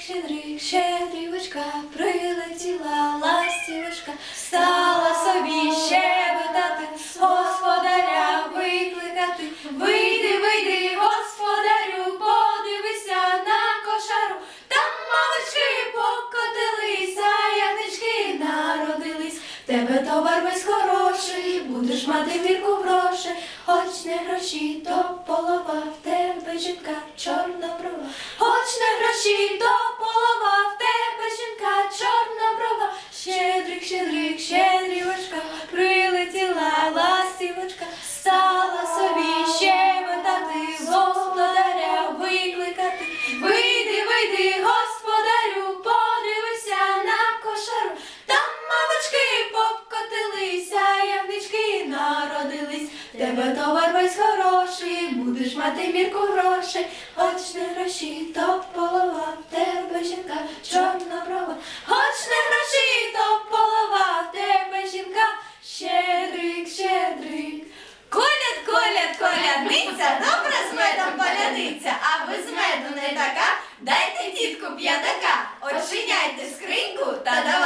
щедрик, щедрівочка, прилетіла ластівочка, стала собі щебетати, господаря викликати. Вийди, вийди, господарю, подивися на кошару. Там малички покотилися, ягнички народились. Тебе товар весь хороший, будеш мати мірку грошей, хоч не гроші, то полова, в тебе жінка чорна брова. Хоч не гроші, то Щедрик, щедрик, щедрівочка, прилетіла ластівочка, стала собі щебетати, господаря викликати. Вийди, вийди, господарю, подивися на кошару. Там мамочки покотилися, ягнички народились. Тебе товар весь хороший, будеш мати мірку грошей, хоч не гроші, то полова, тебе жінка Дося добре з медом паляниця, а без меду не така. Дайте тітку п'ятака, очиняйте скриньку та давайте.